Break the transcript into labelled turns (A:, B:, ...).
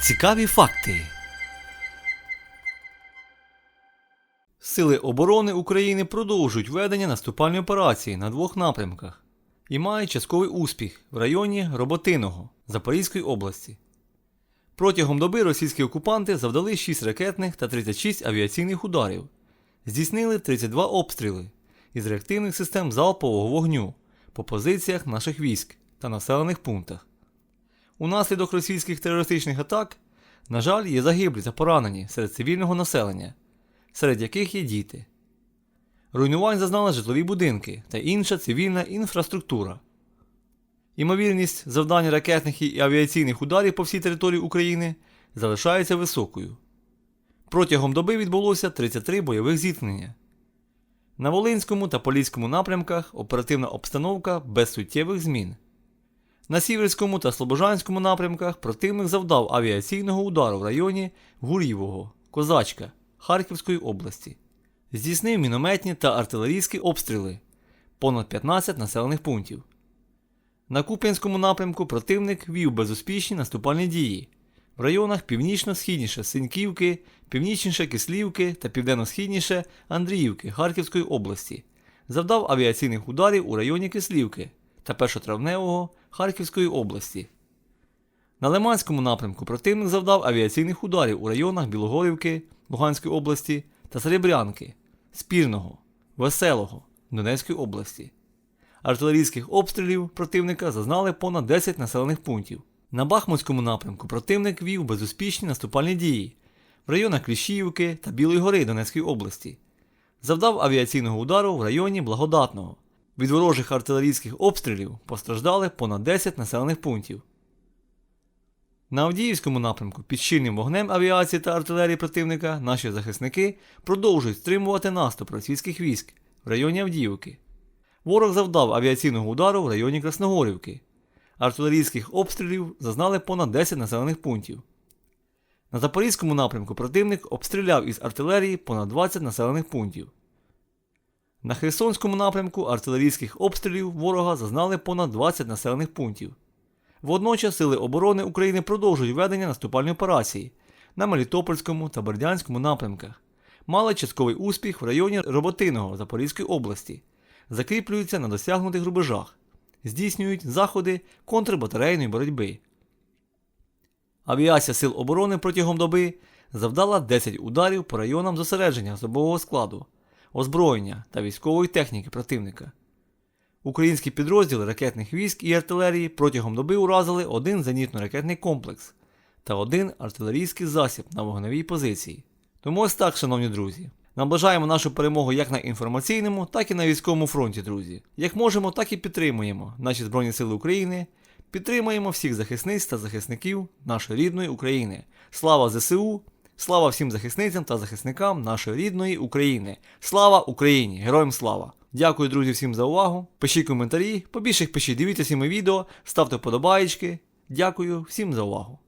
A: Цікаві факти. Сили оборони України продовжують ведення наступальної операції на двох напрямках і мають частковий успіх в районі Роботиного Запорізької області. Протягом доби російські окупанти завдали 6 ракетних та 36 авіаційних ударів, здійснили 32 обстріли із реактивних систем залпового вогню по позиціях наших військ та населених пунктах. Унаслідок російських терористичних атак, на жаль, є загиблі та поранені серед цивільного населення, серед яких є діти. Руйнувань зазнали житлові будинки та інша цивільна інфраструктура. Імовірність завдання ракетних і авіаційних ударів по всій території України залишається високою. Протягом доби відбулося 33 бойових зіткнення. На Волинському та Поліському напрямках оперативна обстановка без суттєвих змін. На Сіверському та Слобожанському напрямках противник завдав авіаційного удару в районі Гур'євого, Козачка Харківської області. Здійснив мінометні та артилерійські обстріли понад 15 населених пунктів. На Куп'янському напрямку противник вів безуспішні наступальні дії в районах північно-східніше Синьківки, північніше Кислівки та південно-східніше Андріївки Харківської області. Завдав авіаційних ударів у районі Кислівки та першотравневого Харківської області. На Лиманському напрямку противник завдав авіаційних ударів у районах Білогорівки Луганської області та Серебрянки, Спірного, Веселого Донецької області. Артилерійських обстрілів противника зазнали понад 10 населених пунктів. На Бахмутському напрямку противник вів безуспішні наступальні дії в районах Кліщіївки та Білої гори Донецької області. Завдав авіаційного удару в районі Благодатного. Від ворожих артилерійських обстрілів постраждали понад 10 населених пунктів. На Авдіївському напрямку під щільним вогнем авіації та артилерії противника наші захисники продовжують стримувати наступ російських військ в районі Авдіївки. Ворог завдав авіаційного удару в районі Красногорівки. Артилерійських обстрілів зазнали понад 10 населених пунктів. На Запорізькому напрямку противник обстріляв із артилерії понад 20 населених пунктів. На Херсонському напрямку артилерійських обстрілів ворога зазнали понад 20 населених пунктів. Водночас Сили оборони України продовжують ведення наступальної операції на Мелітопольському та Бердянському напрямках. Мали частковий успіх в районі Роботиного Запорізької області, закріплюються на досягнутих рубежах, здійснюють заходи контрбатарейної боротьби. Авіація Сил оборони протягом доби завдала 10 ударів по районам зосередження особового складу, озброєння та військової техніки противника. Українські підрозділи ракетних військ і артилерії протягом доби уразили один зенітно-ракетний комплекс та один артилерійський засіб на вогневій позиції. Тому ось так, шановні друзі. Наближаємо нашу перемогу як на інформаційному, так і на військовому фронті, друзі. Як можемо, так і підтримуємо наші Збройні Сили України, підтримуємо всіх захисниць та захисників нашої рідної України. Слава ЗСУ! Слава всім захисницям та захисникам нашої рідної України. Слава Україні! Героям слава! Дякую, друзі, всім за увагу. Пишіть коментарі, побільше їх пишіть, дивіться всі мої відео, ставте вподобаєчки. Дякую всім за увагу.